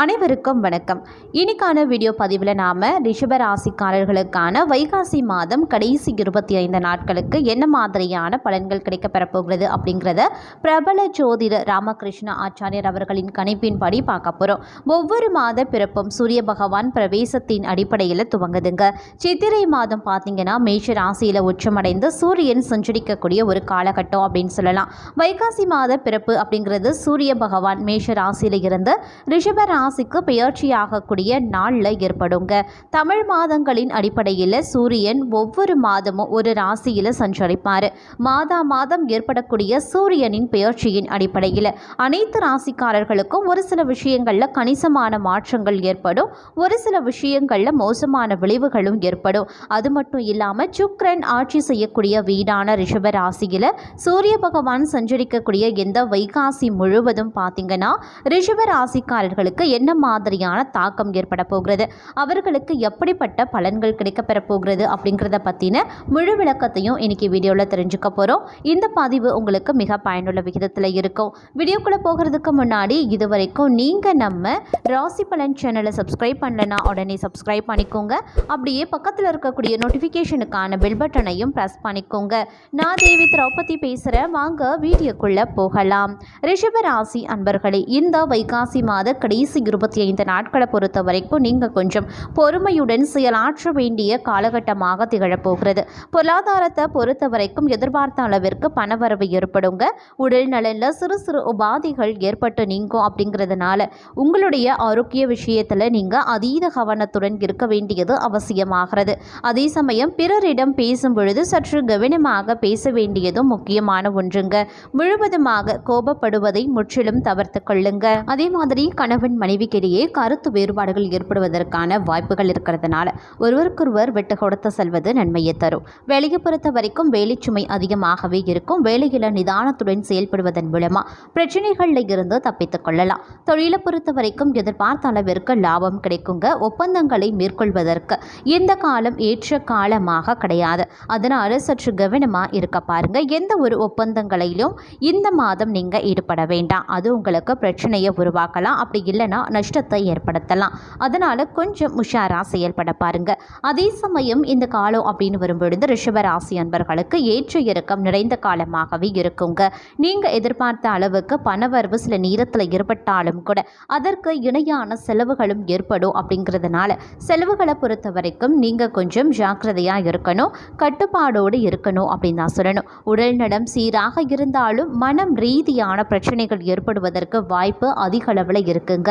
அனைவருக்கும் வணக்கம். இன்னைக்கான வீடியோ பதிவில் நாம் ரிஷபராசிக்காரர்களுக்கான வைகாசி மாதம் கடைசி இருபத்தி ஐந்து நாட்களுக்கு என்ன மாதிரியான பலன்கள் கிடைக்கப்பெறப்போகிறது அப்படிங்கிறத பிரபல ஜோதிட ராமகிருஷ்ண ஆச்சாரியர் அவர்களின் கணிப்பின்படி பார்க்க போகிறோம் ஒவ்வொரு மாத பிறப்பும் சூரிய பகவான் பிரவேசத்தின் அடிப்படையில் துவங்குதுங்க. சித்திரை மாதம் பார்த்தீங்கன்னா மேஷ ராசியில் உச்சமடைந்து சூரியன் சஞ்சரிக்கக்கூடிய ஒரு காலகட்டம் அப்படின்னு சொல்லலாம். வைகாசி மாத பிறப்பு அப்படிங்கிறது சூரிய பகவான் மேஷ ராசியில் இருந்து ரிஷப ராசிக்கு பெயர்ச்சியாகக்கூடிய நாளில் ஏற்படுங்க. தமிழ் மாதங்களின் அடிப்படையில் சூரியன் ஒவ்வொரு மாதமும் ஒரு ராசியில் சஞ்சரிப்பார். மாதா மாதம் ஏற்படக்கூடிய சூரியனின் பெயர்ச்சியின் அடிப்படையில் அனைத்து ராசிக்காரர்களுக்கும் ஒரு சில விஷயங்களில் கணிசமான மாற்றங்கள் ஏற்படும். ஒரு சில விஷயங்களில் மோசமான விளைவுகளும் ஏற்படும். அது மட்டும் இல்லாமல் சுக்ரன் ஆட்சி செய்யக்கூடிய வீடான ரிஷப ராசியில் சூரிய பகவான் சஞ்சரிக்கக்கூடிய எந்த வைகாசி முழுவதும் பார்த்தீங்கன்னா ரிஷப ராசிக்காரர்களுக்கு என்ன மாதிரியான தாக்கம் ஏற்பட போகிறது? அவர்களுக்கு எப்படிப்பட்ட பலன்கள் கிடைக்கப்பெற போகிறது அப்படிங்கிறத பற்றின முழு விளக்கத்தையும் இன்னைக்கு வீடியோவில் தெரிஞ்சுக்க போகிறோம் இந்த பதிவு உங்களுக்கு மிக பயனுள்ள விகிதத்தில் இருக்கும். வீடியோக்குள்ளே போகிறதுக்கு முன்னாடி இது வரைக்கும் நீங்கள் நம்ம ராசி பலன் சேனலை சப்ஸ்கிரைப் பண்ணலனா உடனே சப்ஸ்கிரைப் பண்ணிக்கோங்க. அப்படியே பக்கத்தில் இருக்கக்கூடிய நோட்டிஃபிகேஷனுக்கான பெல் பட்டனையும் ப்ரெஸ் பண்ணிக்கோங்க. நான் தேவி திரௌபதி பேசுகிறேன் வாங்க வீடியோக்குள்ளே போகலாம். ரிஷபராசி அன்பர்களே இந்த வைகாசி மாத கடைசி இருபத்தி ஐந்து நாட்களை பொறுத்த வரைக்கும் நீங்கள் கொஞ்சம் பொறுமையுடன் செயலாற்ற வேண்டிய காலகட்டமாக திகழப்போகிறது. பொருளாதாரத்தை பொறுத்த வரைக்கும் எதிர்பார்த்த அளவிற்கு பணவரவு ஏற்படுங்க. உடல் நலனில் சிறு சிறு உபாதைகள் ஏற்பட்டு நீங்கும் அப்படிங்கிறதுனால உங்களுடைய ஆரோக்கிய விஷயத்தில் நீங்கள் அதீத கவனத்துடன் இருக்க வேண்டியது அவசியமாகிறது. அதே சமயம் பிறரிடம் பேசும் பொழுது சற்று கவனமாக பேச வேண்டியதும் முக்கியமான ஒன்றுங்க. முழுவதுமாக கோபப்படுவதை முற்றிலும் தவிர்த்து கொள்ளுங்க. அதே மாதிரி கணவன் மனைவிக்கிடையே கருத்து வேறுபாடுகள் ஏற்படுவதற்கான வாய்ப்புகள் இருக்கிறதுனால ஒருவருக்கொருவர் விட்டு கொடுத்து செல்வது நன்மையை தரும். வேலையை பொறுத்த வரைக்கும் வேலைச்சுமை அதிகமாகவே இருக்கும். வேலையில் நிதானத்துடன் செயல்படுவதன் மூலமா பிரச்சனைகளில் இருந்து தப்பித்துக் கொள்ளலாம். தொழிலை பொறுத்த வரைக்கும் எதிர்பார்த்த அளவிற்கு லாபம் கிடைக்குங்க. ஒப்பந்தங்களை மேற்கொள்வதற்கு இந்த காலம் ஏற்ற காலமாக கிடையாது. அதனால சற்று கவனமா இருக்க பாருங்க. எந்த ஒரு ஒப்பந்தங்களிலும் இந்த மாதம் நீங்க ஈடுபட வேண்டாம். அது உங்களுக்கு பிரச்சனையை உருவாக்கலாம். அப்படி இல்லைன்னா நஷ்டத்தை ஏற்படுத்தலாம். அதனால கொஞ்சம் உஷாரா செயல்பட பாருங்க. அதே சமயம் இந்த காலம் அப்படின்னு வரும்பொழுது ரிஷபராசி அன்பர்களுக்கு ஏற்ற இறக்கம் நிறைந்த காலமாகவே இருக்குங்க. நீங்க எதிர்பார்த்த அளவுக்கு பணவரவு சில நேரத்தில் ஏற்பட்டாலும் கூட அதற்கு இணையான செலவுகளும் ஏற்படும் அப்படிங்கிறதுனால செலவுகளை பொறுத்த வரைக்கும் நீங்கள் கொஞ்சம் ஜாக்கிரதையாக இருக்கணும். கட்டுப்பாடோடு இருக்கணும் அப்படின்னு தான் சொல்லணும். உடல் நலம் சீராக இருந்தாலும் மனம் ரீதியான பிரச்சனைகள் ஏற்படுவதற்கு வாய்ப்பு அதிக அளவில் இருக்குங்க.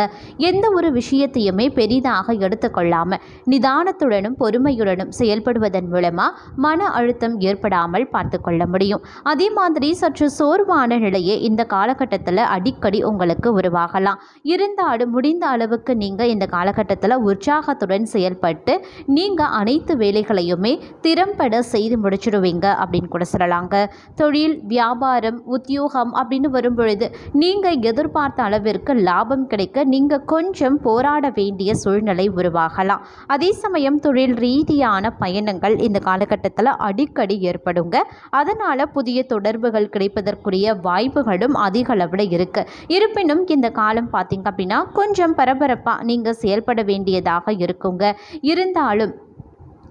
எந்த ஒரு விஷயத்தையுமே பெரிதாக எடுத்துக்கொள்ளாமல் நிதானத்துடனும் பொறுமையுடனும் செயல்படுவதன் மூலமாக மன அழுத்தம் ஏற்படாமல் பார்த்து கொள்ள முடியும். அதே மாதிரி சற்று சோர்வான நிலையே இந்த காலகட்டத்தில் அடிக்கடி உங்களுக்கு உருவாகலாம். இருந்தாலும் முடிந்த அளவுக்கு நீங்கள் இந்த காலகட்டத்தில் உற்சாகத்துடன் செயல்பட்டு நீங்கள் அனைத்து வேலைகளையுமே திறம்பட செய்து முடிச்சிடுவீங்க அப்படின்னு கூட சொல்லலாங்க. தொழில் வியாபாரம் உத்தியோகம் அப்படின்னு வரும்பொழுது நீங்கள் எதிர்பார்த்த அளவிற்கு லாபம் கிடைக்க நீங்கள் கொஞ்சம் போராட வேண்டிய சூழ்நிலை உருவாகலாம். அதே சமயம் தொழில் ரீதியான பயணங்கள் இந்த காலகட்டத்தில் அடிக்கடி ஏற்படுங்க. அதனால் புதிய தொடர்புகள் கிடைப்பதற்குரிய வாய்ப்புகளும் அதிக அளவில் இருக்குது இருப்பினும் இந்த காலம் பார்த்திங்க அப்படின்னா கொஞ்சம் பரபரப்பாக நீங்கள் செயல்பட வேண்டியதாக இருக்குங்க. இருந்தாலும்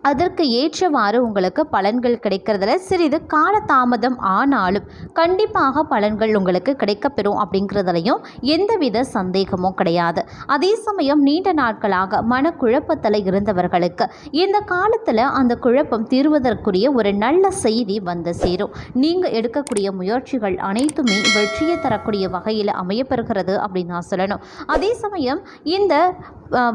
அதற்கு ஏற்றவாறு உங்களுக்கு பலன்கள் கிடைக்கிறதுல சிறிது காலதாமதம் ஆனாலும் கண்டிப்பாக பலன்கள் உங்களுக்கு கிடைக்கப்பெறும் அப்படிங்கிறதுலையும் எந்தவித சந்தேகமும் கிடையாது. அதே சமயம் நீண்ட நாட்களாக மனக்குழப்பத்தில் இருந்தவர்களுக்கு இந்த காலத்தில் அந்த குழப்பம் தீர்வதற்குரிய ஒரு நல்ல செய்தி வந்து சேரும். நீங்கள் எடுக்கக்கூடிய முயற்சிகள் அனைத்துமே வெற்றியை தரக்கூடிய வகையில் அமையப்பெறுகிறது அப்படின்னு நான் சொல்லணும். அதே சமயம் இந்த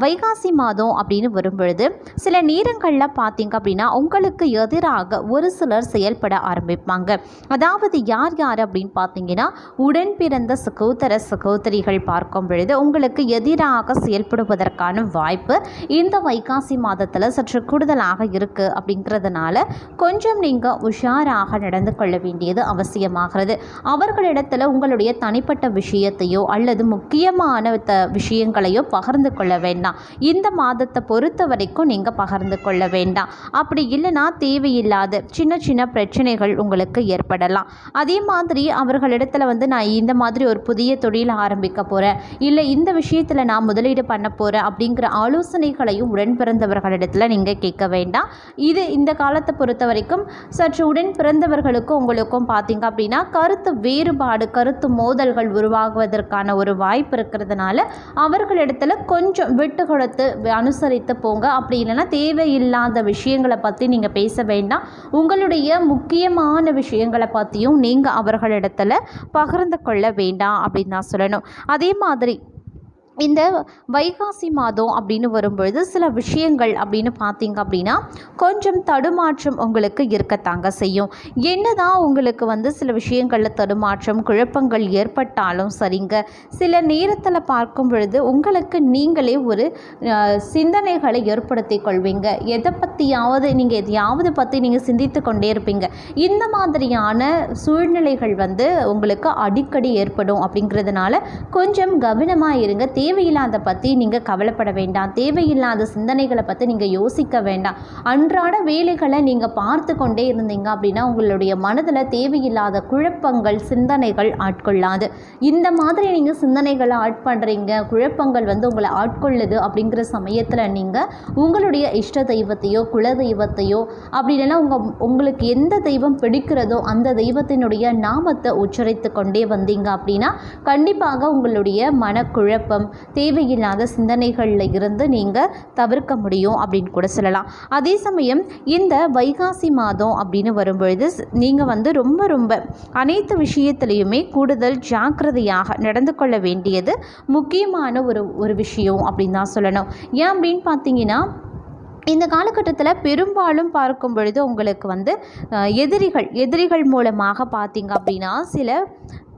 வைகாசி மாதம் அப்படின்னு வரும்பொழுது சில நேரங்களில் பார்த்தீங்க அப்படின்னா உங்களுக்கு எதிராக ஒரு சிலர் செயல்பட ஆரம்பிப்பாங்க. அதாவது யார் யார் அப்படின்னு பார்த்தீங்கன்னா உடன் பிறந்த சகோதர சகோதரிகள் பார்க்கும் பொழுது உங்களுக்கு எதிராக செயல்படுவதற்கான வாய்ப்பு இந்த வைகாசி மாதத்தில் சற்று கூடுதலாக இருக்குது அப்படிங்கிறதுனால கொஞ்சம் நீங்கள் உஷாராக நடந்து கொள்ள வேண்டியது அவசியமாகிறது. அவர்களிடத்தில் உங்களுடைய தனிப்பட்ட விஷயத்தையோ அல்லது முக்கியமான த விஷயங்களையோ பகிர்ந்து கொள்ள வேண்டாம். இந்த மாதத்தை பொறுத்த வரைக்கும் நீங்கள் பகிர்ந்து கொள்ள வேண்டும் வேண்டாம். அப்படி இல்லைன்னா தேவையில்லாத சின்ன சின்ன பிரச்சனைகள் உங்களுக்கு ஏற்படலாம். அதே மாதிரி அவர்களிடத்துல வந்து நான் இந்த மாதிரி ஒரு புதிய தொழில் ஆரம்பிக்க போகிறேன் இல்லை இந்த விஷயத்தில் நான் முதலீடு பண்ண போகிறேன் அப்படிங்கிற ஆலோசனைகளையும் உடன் பிறந்தவர்களிடத்துல நீங்கள் கேட்க வேண்டாம். இது இந்த காலத்தை பொறுத்த வரைக்கும் சற்று உடன் பிறந்தவர்களுக்கும் உங்களுக்கும் பார்த்தீங்க அப்படின்னா கருத்து வேறுபாடு கருத்து மோதல்கள் உருவாகுவதற்கான ஒரு வாய்ப்பு இருக்கிறதுனால அவர்களிடத்துல கொஞ்சம் விட்டு கொடுத்து அனுசரித்து போங்க. அப்படி இல்லைன்னா தேவையில்லாத விஷயங்களை பற்றி நீங்கள் பேச வேண்டாம். உங்களுடைய முக்கியமான விஷயங்களை பற்றியும் நீங்கள் அவர்களிடத்துல பகிர்ந்து கொள்ள வேண்டாம் அப்படின்னு நான் சொல்லணும். அதே மாதிரி இந்த வைகாசி மாதம் அப்படின்னு வரும்பொழுது சில விஷயங்கள் அப்படின்னு பார்த்தீங்க அப்படின்னா கொஞ்சம் தடுமாற்றம் உங்களுக்கு இருக்கத்தாங்க செய்யும். என்னதான் உங்களுக்கு வந்து சில விஷயங்களில் தடுமாற்றம் குழப்பங்கள் ஏற்பட்டாலும் சரிங்க. சில நேரத்தில் பார்க்கும் பொழுது உங்களுக்கு நீங்களே ஒரு சிந்தனைகளை ஏற்படுத்தி கொள்வீங்க. எதை பற்றியாவது நீங்கள் எதையாவது பற்றி நீங்கள் சிந்தித்து கொண்டே இருப்பீங்க. இந்த மாதிரியான சூழ்நிலைகள் வந்து உங்களுக்கு அடிக்கடி ஏற்படும் அப்படிங்கிறதுனால கொஞ்சம் கவனமாக இருங்க. தேவையில்லாத பற்றி நீங்கள் கவலைப்பட வேண்டாம். தேவையில்லாத சிந்தனைகளை பற்றி நீங்கள் யோசிக்க வேண்டாம். அன்றாட வேலைகளை நீங்கள் பார்த்து கொண்டே இருந்தீங்க அப்படின்னா உங்களுடைய மனதில் தேவையில்லாத குழப்பங்கள் சிந்தனைகள் ஆட்கொள்ளாது. இந்த மாதிரி நீங்கள் சிந்தனைகளை ஆட்பண்றீங்க குழப்பங்கள் வந்து உங்களை ஆட்கொள்ளுது அப்படிங்கிற சமயத்தில் நீங்கள் உங்களுடைய இஷ்ட தெய்வத்தையோ குல தெய்வத்தையோ அப்படி இல்லைன்னா உங்கள் உங்களுக்கு எந்த தெய்வம் பிடிக்கிறதோ அந்த தெய்வத்தினுடைய நாமத்தை உச்சரித்து கொண்டே வந்தீங்க அப்படின்னா கண்டிப்பாக உங்களுடைய மனக்குழப்பம் தேவையில்லாத சிந்தனைகளில் இருந்து நீங்கள் தவிர்க்க முடியும் அப்படின்னு கூட சொல்லலாம். அதே சமயம் இந்த வைகாசி மாதம் அப்படின்னு வரும்பொழுது நீங்கள் வந்து ரொம்ப ரொம்ப அனைத்து விஷயத்துலையுமே கூடுதல் ஜாக்கிரதையாக நடந்து கொள்ள வேண்டியது முக்கியமான ஒரு ஒரு விஷயம் அப்படின்னு தான் சொல்லணும். ஏன் அப்படின்னு பார்த்தீங்கன்னா இந்த காலகட்டத்தில் பெரும்பாலும் பார்க்கும் பொழுது உங்களுக்கு வந்து எதிரிகள் எதிரிகள் மூலமாக பார்த்தீங்க அப்படின்னா சில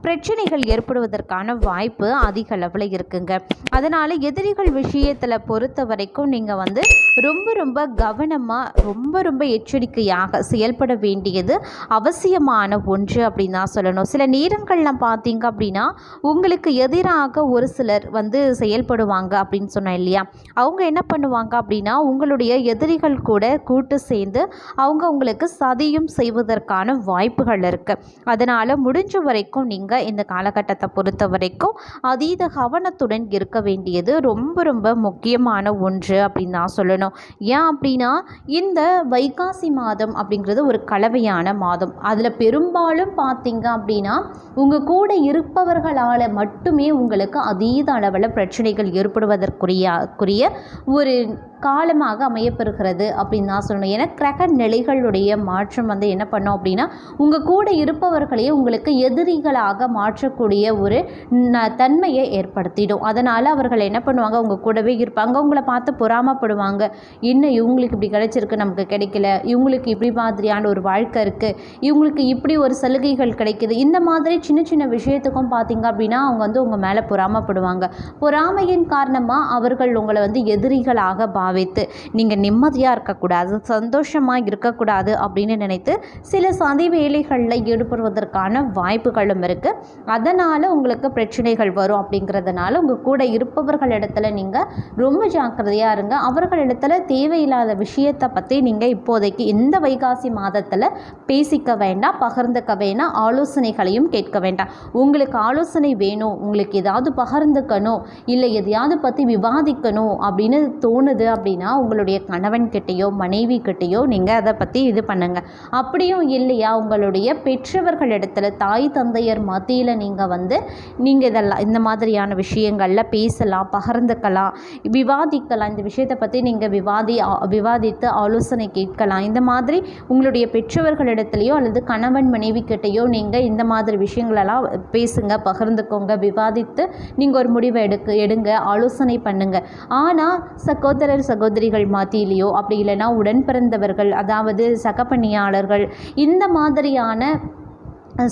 பிரச்சனைகள் ஏற்படுவதற்கான வாய்ப்பு அதிக அளவில் இருக்குங்க. அதனால் எதிரிகள் விஷயத்தில் பொறுத்த வரைக்கும் நீங்கள் வந்து ரொம்ப ரொம்ப கவனமாக ரொம்ப ரொம்ப எச்சரிக்கையாக செயல்பட வேண்டியது அவசியமான ஒன்று அப்படின்னு தான் சொல்லணும். சில நேரங்கள்லாம் பார்த்தீங்க அப்படின்னா உங்களுக்கு எதிராக ஒரு சிலர் வந்து செயல்படுவாங்க அப்படின்னு சொன்னேன் இல்லையா? அவங்க என்ன பண்ணுவாங்க அப்படின்னா உங்களுடைய எதிரிகள் கூட கூட்டு சேர்ந்து அவங்க உங்களுக்கு சதியும் செய்வதற்கான வாய்ப்புகள் இருக்குது அதனால் முடிஞ்ச வரைக்கும் நீங்கள் இந்த காலகட்டத்தை பொறுத்த வரைக்கும் அதீத கவனத்துடன் இருக்க வேண்டியது ரொம்ப ரொம்ப முக்கியமான ஒன்று அப்படின்னு தான் சொல்லணும். ஏன் அப்படின்னா இந்த வைகாசி மாதம் அப்படிங்கிறது ஒரு கலவையான மாதம். அதில் பெரும்பாலும் பார்த்தீங்க அப்படின்னா உங்கள் கூட இருப்பவர்களால் மட்டுமே உங்களுக்கு அதீத அளவில் பிரச்சனைகள் ஏற்படுவதற்குரிய குறிய ஒரு காலமாக அமையப்பெறுகிறது அப்படின்னு தான் சொல்லணும். ஏன்னா கிரக நிலைகளுடைய மாற்றம் வந்து என்ன பண்ணோம் அப்படின்னா உங்கள் கூட இருப்பவர்களையே உங்களுக்கு எதிரிகளாக மாற்றக்கூடிய ஒரு ந- தன்மையை ஏற்படுத்திடும். அதனால் அவர்கள் என்ன பண்ணுவாங்க? உங்கள் கூடவே இருப்பாங்க. உங்களை பார்த்து பொறாமப்படுவாங்க. என்ன இவங்களுக்கு இப்படி கிடைச்சிருக்கு நமக்கு கிடைக்கல. இவங்களுக்கு இப்படி மாதிரியான ஒரு வாழ்க்கை இருக்குது இவங்களுக்கு இப்படி ஒரு சலுகைகள் கிடைக்குது. இந்த மாதிரி சின்ன சின்ன விஷயத்துக்கும் பார்த்தீங்க அப்படின்னா அவங்க வந்து உங்கள் மேலே பொறாமப்படுவாங்க. பொறாமையின் காரணமாக அவர்கள் உங்களை வந்து எதிரிகளாக பாவித்து நீங்கள் நிம்மதியாக இருக்கக்கூடாது சந்தோஷமாக இருக்கக்கூடாது அப்படின்னு நினைத்து சில சதி வேலைகளில் ஈடுபடுவதற்கான வாய்ப்புகளும் இருக்குது அதனால் உங்களுக்கு பிரச்சனைகள் வரும் அப்படிங்கிறதுனால உங்கள் கூட இருப்பவர்கள் இடத்துல நீங்கள் ரொம்ப ஜாக்கிரதையாக இருங்க. அவர்களிடத்தில் தேவையில்லாத விஷயத்தை பற்றி நீங்கள் இப்போதைக்கு இந்த வைகாசி மாதத்தில் பேசிக்க வேண்டாம் பகிர்ந்துக்க வேண்டாம் ஆலோசனைகளையும் கேட்க வேண்டாம். உங்களுக்கு ஆலோசனை வேணும் உங்களுக்கு ஏதாவது பகிர்ந்துக்கணும் இல்லை எதையாவது பற்றி விவாதிக்கணும் அப்படின்னு தோணுது அப்படின்னா உங்களுடைய கணவன்கிட்டயோ மனைவி கிட்டேயோ நீங்கள் அதை பற்றி இது பண்ணுங்கள் அப்படியும் இல்லையா உங்களுடைய பெற்றவர்களிடத்துல தாய் தந்தையர் மத்தியில் நீங்கள் வந்து நீங்கள் இதெல்லாம் இந்த மாதிரியான விஷயங்களில் பேசலாம் பகிர்ந்துக்கலாம் விவாதிக்கலாம் இந்த விஷயத்தை பற்றி நீங்கள் விவாதி விவாதித்து ஆலோசனை கேட்கலாம். இந்த மாதிரி உங்களுடைய பெற்றவர்களிடத்துலையோ அல்லது கணவன் மனைவி கிட்டேயோ நீங்கள் இந்த மாதிரி விஷயங்களெல்லாம் பேசுங்க பகிர்ந்துக்கோங்க விவாதித்து நீங்கள் ஒரு முடிவை எடுக்க எடுங்க ஆலோசனை பண்ணுங்க. ஆனால் சகோதரர் சகோதரிகள் மாத்தியிலையோ அப்படி இல்லைன்னா உடன் பிறந்தவர்கள் அதாவது சகப்பணியாளர்கள் இந்த மாதிரியான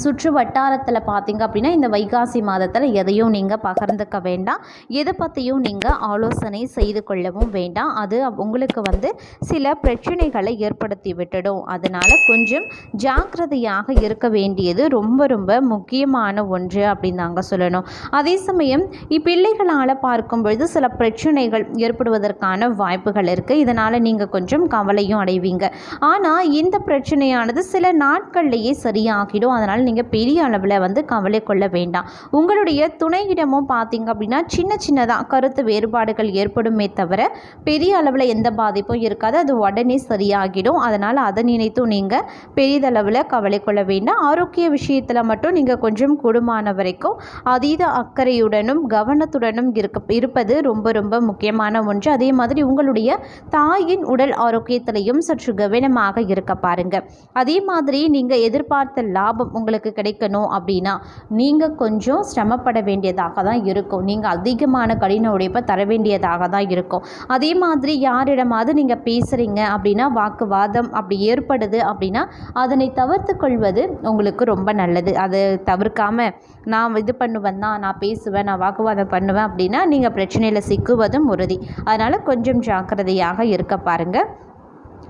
சுற்று வட்டாரத்தில் பார்த்தீங்க அப்படின்னா இந்த வைகாசி மாதத்தில் எதையும் நீங்கள் பகிர்ந்துக்க வேண்டாம். எதை பற்றியும் நீங்கள் ஆலோசனை செய்து கொள்ளவும் வேண்டாம். அது உங்களுக்கு வந்து சில பிரச்சனைகளை ஏற்படுத்தி விட்டுடும். அதனால் கொஞ்சம் ஜாக்கிரதையாக இருக்க வேண்டியது ரொம்ப ரொம்ப முக்கியமான ஒன்று அப்படின்னு நாங்கள் சொல்லணும். அதே சமயம் இப்பிள்ளைகளால் பார்க்கும் பொழுது சில பிரச்சனைகள் ஏற்படுவதற்கான வாய்ப்புகள் இருக்குது இதனால் நீங்கள் கொஞ்சம் கவலையும் அடைவீங்க. ஆனால் இந்த பிரச்சனையானது சில நாட்கள்லேயே சரியாகிடும். அதனால் நீங்கள் பெரிய அளவில் வந்து கவலை கொள்ள வேண்டாம். உங்களுடைய துணையிடமும் பார்த்தீங்க அப்படின்னா சின்ன சின்னதாக கருத்து வேறுபாடுகள் ஏற்படுமே தவிர பெரிய அளவில் எந்த பாதிப்பும் இருக்காது. அது உடனே சரியாகிடும். அதனால் அதை நினைத்தும் நீங்கள் பெரிதளவில் கவலை கொள்ள வேண்டாம். ஆரோக்கிய விஷயத்தில் மட்டும் நீங்கள் கொஞ்சம் கூடுமான வரைக்கும் அதீத அக்கறையுடனும் கவனத்துடனும் இருக்க இருப்பது ரொம்ப ரொம்ப முக்கியமான ஒன்று. அதே மாதிரி உங்களுடைய தாயின் உடல் ஆரோக்கியத்திலையும் சற்று கவனமாக இருக்க பாருங்க. அதே மாதிரி நீங்கள் எதிர்பார்த்த லாபம் உங்களுக்கு கிடைக்கணும் அப்படின்னா நீங்கள் கொஞ்சம் சிரமப்பட வேண்டியதாக தான் இருக்கும். நீங்கள் அதிகமான கடின உழைப்பை தர வேண்டியதாக தான் இருக்கும். அதே மாதிரி யாரிடமாவது நீங்கள் பேசுகிறீங்க அப்படின்னா வாக்குவாதம் அப்படி ஏற்படுது அப்படின்னா அதனை தவிர்த்து கொள்வது உங்களுக்கு ரொம்ப நல்லது. அதை தவிர்க்காமல் நான் இது பண்ணுவேன் தான் நான் பேசுவேன் நான் வாக்குவாதம் பண்ணுவேன் அப்படின்னா நீங்கள் பிரச்சனையில் சிக்குவதும் உறுதி. அதனால் கொஞ்சம் ஜாக்கிரதையாக இருக்க பாருங்கள்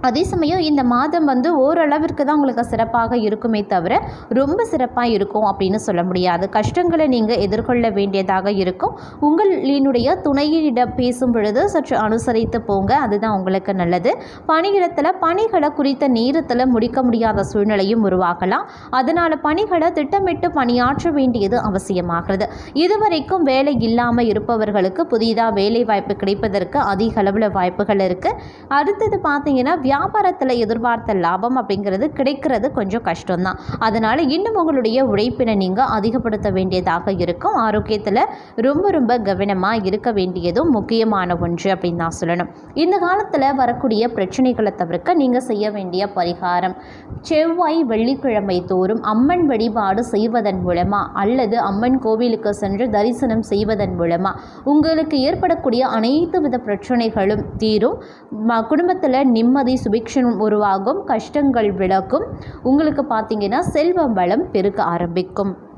அதே சமயம் இந்த மாதம் வந்து ஓரளவிற்கு தான் உங்களுக்கு சிறப்பாக இருக்குமே தவிர ரொம்ப சிறப்பாக இருக்கும் அப்படின்னு சொல்ல முடியாது. கஷ்டங்களை நீங்கள் எதிர்கொள்ள வேண்டியதாக இருக்கும். உங்களினுடைய துணையிடம் பேசும் பொழுது சற்று அனுசரித்து போங்க. அதுதான் உங்களுக்கு நல்லது. பணியிடத்தில் பணிகளை குறித்த நேரத்தில் முடிக்க முடியாத சூழ்நிலையும் உருவாகலாம். அதனால் பணிகளை திட்டமிட்டு பணியாற்ற வேண்டியது அவசியமாகிறது. இதுவரைக்கும் வேலை இல்லாமல் இருப்பவர்களுக்கு புதிதாக வேலை வாய்ப்பு கிடைப்பதற்கு அதிக அளவில் வாய்ப்புகள் இருக்குது அடுத்தது பார்த்தீங்கன்னா வியாபாரத்தில் எதிர்பார்த்த லாபம் அப்படிங்கிறது கிடைக்கிறது கொஞ்சம் கஷ்டம்தான். அதனால் இன்னும் உங்களுடைய உழைப்பினை நீங்கள் அதிகப்படுத்த வேண்டியதாக இருக்கும். ஆரோக்கியத்தில் ரொம்ப ரொம்ப கவனமாக இருக்க வேண்டியதும் முக்கியமான ஒன்று அப்படின்னு நான் சொல்லணும். இந்த காலத்தில் வரக்கூடிய பிரச்சனைகளை தவிர்க்க நீங்கள் செய்ய வேண்டிய பரிகாரம் செவ்வாய் வெள்ளிக்கிழமை தோறும் அம்மன் வழிபாடு செய்வதன் மூலமாக அல்லது அம்மன் கோவிலுக்கு சென்று தரிசனம் செய்வதன் மூலமாக உங்களுக்கு ஏற்படக்கூடிய அனைத்து வித பிரச்சனைகளும் தீரும். ம- குடும்பத்தில் நிம்மதி சுபிக்ஷம் உருவாகும் கஷ்டங்கள் விளக்கும். உங்களுக்கு பார்த்தீங்கன்னா செல்வம் வளம் பெருக்க ஆரம்பிக்கும்.